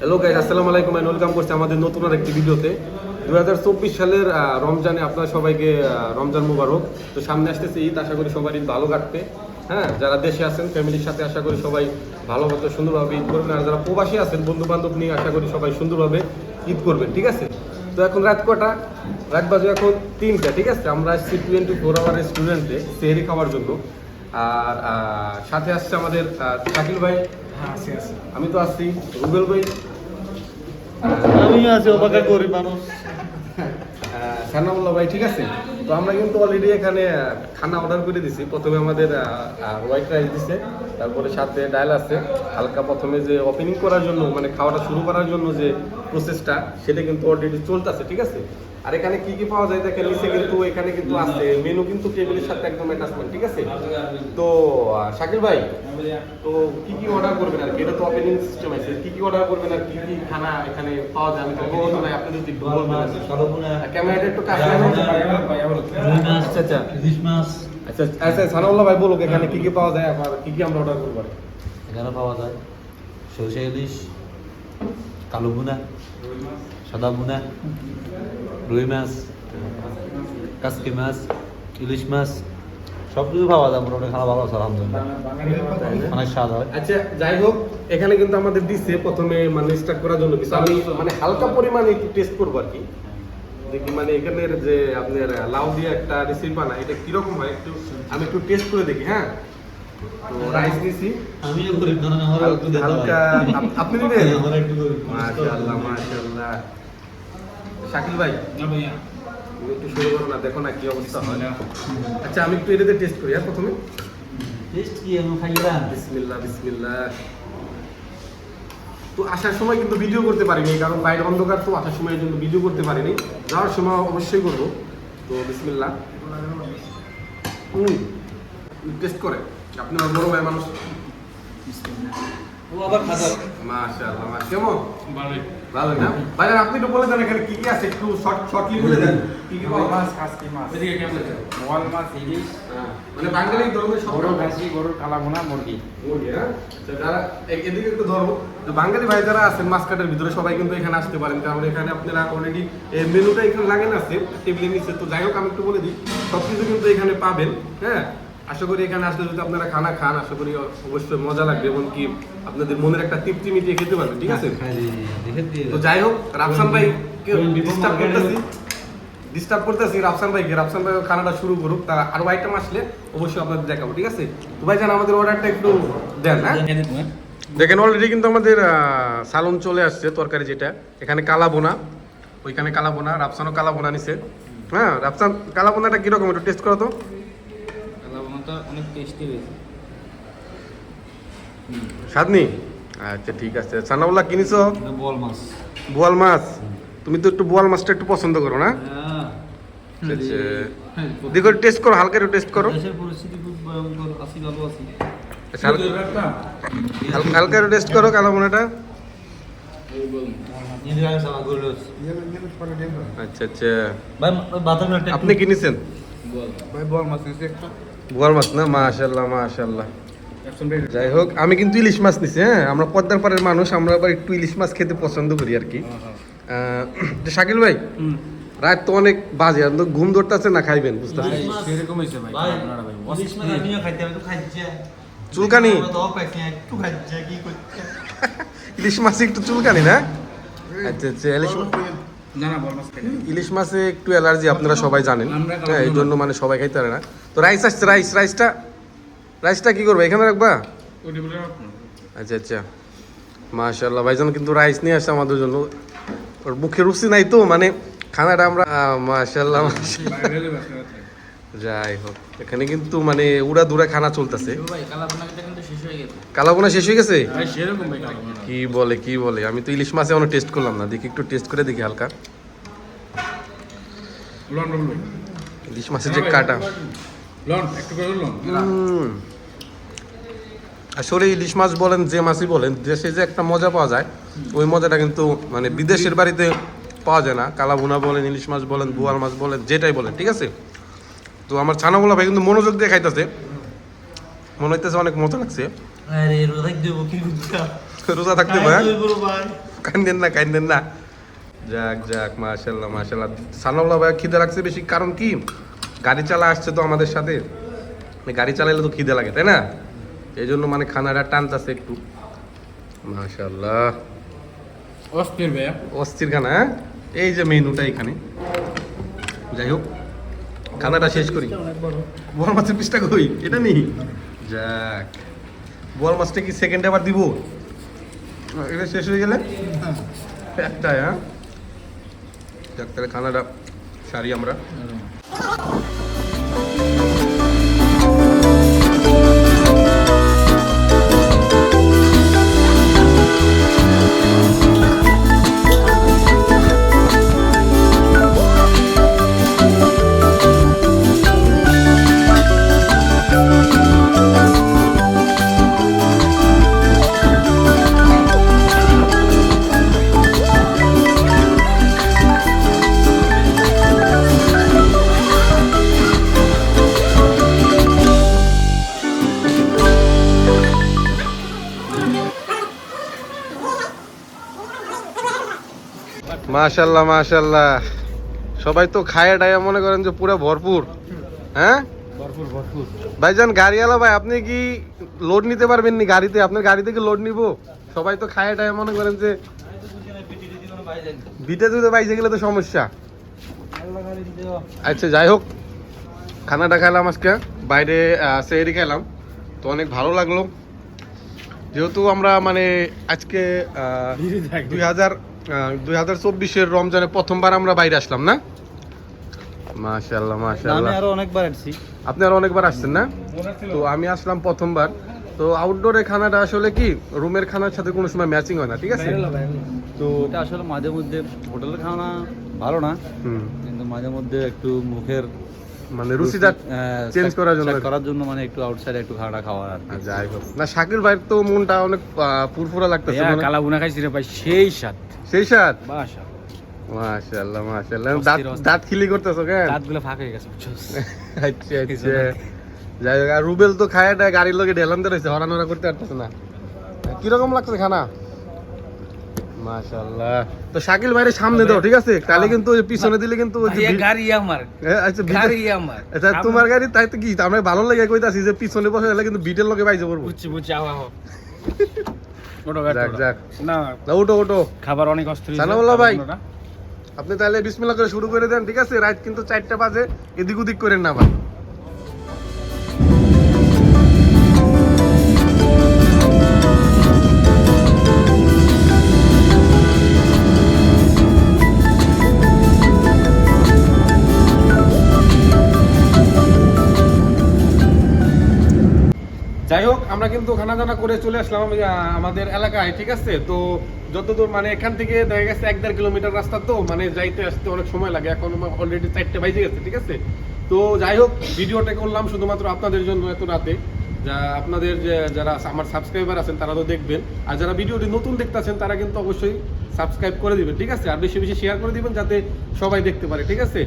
Hello guys আসসালামু আলাইকুম and welcome করছি আমাদের নতুন আর একটি ভিডিওতে। দু হাজার চব্বিশ সালের রমজানে আপনার সবাইকে রমজান মুবারক। তো সামনে আসতেছে ঈদ আশা করি সবার ঈদ ভালো কাটবে। হ্যাঁ যারা দেশে আছেন ফ্যামিলির সাথে আশা করি সবাই ভালোমতো সুন্দরভাবে ঈদ করবেন। আর যারা প্রবাসী আছেন বন্ধু বান্ধব নিয়ে আশা করি সবাই সুন্দরভাবে ঈদ করবেন ঠিক আছে? তো এখন রাত কটা? রাত বাজে এখন তিনটা ঠিক আছে? আমরা আসছি টোয়েন্টি ফোর আওয়ার রেস্টুরেন্টে সেহরি খাওয়ার জন্য। আর সাথে আসছে আমাদের শাকিল ভাই। আমি তো আসছি রুবেল ভাই। আমি আছি অবাকা গরিব মানুষ। সানাউল্লাহ ভাই, ঠিক আছে? তো আমরা কিন্তু অলরেডি এখানে খানা অর্ডার করে দিছি। প্রথমে আমাদের হোয়াইট রাইস দিছে, তারপরে সাথে ডাল আছে। হালকা প্রথমে যে ওপেনিং করার জন্য মানে খাওয়াটা শুরু করার জন্য যে প্রসেসটা সেটা কিন্তু অলরেডি চলতেছে, ঠিক আছে? আর এখানে কি কি পাওয়া যায় দেখেন নিচে কিন্তু এখানে কিন্তু আছে। মেনু কিন্তু টেবিলের সাথে একদম অ্যাটাচমেন্ট ঠিক আছে? তো শাকিল ভাই তো কি কি অর্ডার করবেন আর কি? এটা তো ওপেনিং সিস্টেম আছে। কি কি অর্ডার করবেন আর কি কি খানা এখানে পাওয়া যায় আমি তো নাই আপনি যদি বলবেন আর কি। ক্যামেরাটা একটু কাছে আনুন। আচ্ছা আচ্ছা মাছ আচ্ছা আচ্ছা সানাউল্লাহ ভাই বলুক এখানে কি কি পাওয়া যায় আবার কি কি আমরা অর্ডার করব আর? এখানে পাওয়া যায় সরষে ইলিশ কালো বুনা সাদা বুনা রুই মাছ কাসকি মাছ ইলিশ মাছ সব কিছু পাওয়া যায় মোটামুটি খাওয়া ভালো আছে আলহামদুলিল্লাহ। অনেক স্বাদ হয়। আচ্ছা যাই হোক এখানে কিন্তু আমাদের দিচ্ছে প্রথমে মানে স্টার্ট করার জন্য দিছে আমি মানে হালকা পরিমাণে একটু টেস্ট করব আর কি। দেখি মানে এখানের যে আপনার লাউ দিয়ে একটা রেসিপি বানায় এটা কীরকম হয় একটু আমি একটু টেস্ট করে দেখি হ্যাঁ? রাইস নিছি আমিও গরিব হালকা আপনি মাশাআল্লাহ মাশাআল্লাহ। শাকিল ভাই? তুমি একটু শুরু করো না দেখো না কি অবস্থা হয়। আচ্ছা আমি একটু এটাতে টেস্ট করি হ্যাঁ প্রথমে? টেস্ট কি আমি খাইলাম বিসমিল্লাহ বিসমিল্লাহ। তো আসার সময় কিন্তু ভিডিও করতে পারিনি কারণ বাইরে অন্ধকার তো আসার সময় কিন্তু ভিডিও করতে পারিনি। যাওয়ার সময় অবশ্যই করব। তো বিসমিল্লাহ। টেস্ট করে। আপনি আমার বড় ভাই মানুষ। ও আবার খাজা মাশাআল্লাহ মা কেমন? ভালো না? ভাইজান আপনি একটু বলে দেন এখানে কি কি আছে? একটু শর্ট শর্টলি বলে দেন। কি কি মাছ কাসকি মাছ। এদিকে কেমন আছে? বোয়াল মাছ ইলিশ মানে বাঙালি ধর্মের সব গরুর খাসি গরুর কালাবোনা মুরগি। মুরগি, হ্যাঁ? আচ্ছা, যারা এ- এদিকে একটু ধরবো। তো বাঙালি ভাই যারা আছেন মাসকাটের ভিতরে সবাই কিন্তু এখানে আসতে পারেন। কারণ এখানে আপনারা অলরেডি মেনুটা এখানে লাগানো আছে টেবিলের নিচে। তো যাই হোক আমি একটু বলে দিই। সব কিছু কিন্তু এখানে পাবেন হ্যাঁ? আশা করি এখানে আসলে যদি আপনারা খানা খান আশা করি অবশ্যই মজা লাগবে এবং কি আপনাদের মনের একটা তৃপ্তি মিটিয়ে খেতে পারবেন ঠিক আছে? তো যাই হোক রাফসান ভাই ডিস্টার্ব করতেছি? ডিস্টার্ব করতেছি রাফসান ভাইকে। রাফসান ভাই খানাটা শুরু করুক তা আরও আইটেম আসলে অবশ্যই আপনাদের দেখাবো ঠিক আছে? তো ভাই জান আমাদের অর্ডারটা একটু দেন হ্যাঁ? দেখেন অলরেডি কিন্তু আমাদের সালন চলে আসছে তরকারি যেটা। এখানে কালাবোনা ওইখানে কালাবোনা রাফসানও কালাবোনা নিছে। হ্যাঁ রাফসান কালাবোনাটা কীরকম একটু টেস্ট করো তো অনেক টেস্টি হয়েছে। স্বাদনি আচ্ছা ঠিক আছে। সানাউল্লাহ কিনিছো বল মাছ। বোয়াল মাছ? তুমি তো একটু বোয়াল মাছটা একটু পছন্দ করো না? হ্যাঁ। আচ্ছা দেখো টেস্ট করো হালকা একটু টেস্ট করো। দেশের পরিস্থিতি খুব ভয়ঙ্কর আছি ভালো আছি। আচ্ছা, হালকা- একটু টেস্ট করো করে রয়েছে আচ্ছা আচ্ছা। আপনি কিনেছেন? ভাই বোয়াল মাছ নিয়েছি একটা। বোয়াল মাছ না? মাশাল্লাহ মাশাল্লাহ যাই হোক আমি কিন্তু ইলিশ মাছ নিছি হ্যাঁ? আমরা পদ্মার পাড়ের মানুষ আমরা আবার একটু ইলিশ মাছ খেতে পছন্দ করি আর কি। শাকিল ভাই রাত তো অনেক বাজে আর ঘুম ধরতেছে না খাইবেন বুঝতেছেন? ইলিশ মাছ। সেরকম হয়েছে ভাই ভাই কালাবোনাটা ভাই ইলিশ মাছ আমিও খাইতে আমি তো খাইছে। চুলকানি? ইলিশ মাছে একটু চুলকানি না? আচ্ছা আচ্ছা ইলিশ মাছ ইলিশ মাছে একটু অ্যালার্জি আপনারা সবাই জানেন। হ্যাঁ এই জন্য মানে সবাই খাইতে পারে না। তো রাইস আসছে রাইস রাইসটা রাইসটা কি করবে? এখানে রাখবা? আচ্ছা আচ্ছা। মাশাল্লাহ ভাইজান কিন্তু রাইস নিয়ে আসছে আমাদের জন্য। ওর মুখে রুচি নাই তো মানে খানাটা আমরা মাশাল্লাহ মাশাল্লাহ। যাই হোক এখানে কিন্তু মানে উড়া দুরা খানা চলতেছে। হয়ে কালাবোনা শেষ হয়ে গেছে? কালাবোনা কি বলে কি বলে? আমি তো ইলিশ মাছে এখনও টেস্ট করলাম না। দেখি একটু টেস্ট করে দেখি হালকা। ইলিশ মাছের যে কাটা। লন। হুম। আসলে ইলিশ মাছ বলেন যে মাছই বলেন দেশে যে একটা মজা পাওয়া যায় ওই মজাটা কিন্তু মানে বিদেশের বাড়িতে পাওয়া যায় না। কালাভুনা বলেন ইলিশ মাছ বলেন বোয়াল মাছ বলেন যেটাই বলেন ঠিক আছে? তো আমার ছানাগুলা ভাই কিন্তু মনোযোগ দিয়ে খাইতেছে। মনে হইতেছে অনেক মজা লাগছে। আরে রোজা দেবো কি বুঝছা থাকতে ভাই কান্দেন না কান্দেন না। যাক যাক মাশাল্লাহ মাশাল্লাহ সানাউল্লাহ ভাই খিদে লাগছে বেশি কারণ কি? গাড়ি চালা আসছে তো আমাদের সাথে। মানে গাড়ি চালাইলে তো খিদে লাগে তাই না? এই জন্য মানে খানাটা টানতেছে একটু। মাশাল্লাহ অস্থির ভাইয়া। অস্থির খানা হ্যাঁ? এই যে মেনুটা এখানে। যাই হোক। খানাটা শেষ করি। বল মাছের পিসটা কই? এটা নেই যাক। বল মাছটা কি সেকেন্ড আবার দিব? এটা শেষ হয়ে গেলে? একটা হ্যাঁ? যাক, তাহলে খানাটা সারি আমরা। মাশাল্লাহ মাশাল্লাহ সবাই তো খায় ডায়া মনে করেন যে পুরো ভরপুর। হ্যাঁ? ভরপুর ভরপুর। ভাইজান গাড়িওয়ালা ভাই আপনি কি লোড নিতে পারবেন নি গাড়িতে? আপনার গাড়ি থেকে লোড নিব? সবাই তো খায় ডায়া মনে করেন যে বিটে দুধে বাইজে গেলে তো সমস্যা। আচ্ছা যাই হোক। খানাটা খেলাম আজকে বাইরে সেহেরি খেলাম তো অনেক ভালো লাগল। যেহেতু আমরা মানে আজকে দুই হাজার দুই হাজার চব্বিশের রমজানে প্রথমবার আমরা বাইরে আসলাম না? মাশাল্লাহ মাশাল্লাহ আরও অনেকবার আসছি। আপনি আর অনেকবার আসছেন না? তো আমি আসলাম প্রথমবার। তো আউটডোরে খানাটা আসলে কি রুমের খানার সাথে কোনো সময় ম্যাচিং হয় না ঠিক আছে? তো এটা আসলে মাঝে মধ্যে হোটেলের খাওয়া ভালো না। কিন্তু মাঝে মধ্যে একটু মুখের মানে রুচিটা change করার জন্য। করার জন্য মানে একটু আউটসাইডে একটু খাওয়া খাওয়া আর যাই হোক। না শাকির ভাইয়ের তো মনটা অনেক ফুরফুরা লাগতেছে মনে- কালা বুনা খাইছি রে ভাই সেই স্বাদ। সেই বাসা মাশাআল্লাহ। মাশাআল্লাহ দাঁত দাঁত খিলি করতেছো কেন? দাঁতগুলো ফাঁক হয়ে গেছে বুঝছস? আচ্ছা আচ্ছা। যাই হোক আর রুবেল তো খায় গাড়ির লোকে ঢেলান রয়েছে হরানোরা করতে পারতেছে না। কীরকম লাগছে খানা? মাশাআল্লাহ। তো শাকিল সামনে দাও ঠিক আছে? তাহলে কিন্তু পিছনে দিলে কিন্তু ওই যে ভাইয়া ভিড়- গাড়ি আমার। আচ্ছা গাড়ি আমার। আচ্ছা তোমার গাড়ি তাই তো কি আমরা ভালো লাগে কইতাছি যে পিছনে বসে গেলে কিন্তু বিটের লোকে বাইজে পড়ব। বুঝছি বুঝছি খাবার অনেক ভাই। আপনি তাহলে বিসমিল্লাহ করে শুরু করে দেন ঠিক আছে? রাত কিন্তু চারটা বাজে এদিক ওদিক করেন না আবার। যাই হোক, আমরা কিন্তু খানা দানা করে চলে আসলাম আমাদের এলাকায়, ঠিক আছে? তো যতদূর মানে এখান থেকে দেখা গেছে এক দেড় কিলোমিটার রাস্তা তো মানে যাইতে আসতে অনেক সময় লাগে, এখন অলরেডি চারটে বাজে গেছে, ঠিক আছে? তো যাই হোক, ভিডিওটা করলাম শুধুমাত্র আপনাদের জন্য এত রাতে। যা আপনাদের যে, যারা আমার সাবস্ক্রাইবার আছেন, তারা তো দেখবেন। আর যারা ভিডিওটি নতুন দেখতেছেন, তারা কিন্তু অবশ্যই সাবস্ক্রাইব করে দিবেন, ঠিক আছে? আর বেশি বেশি শেয়ার করে দিবেন, যাতে সবাই দেখতে পারে, ঠিক আছে?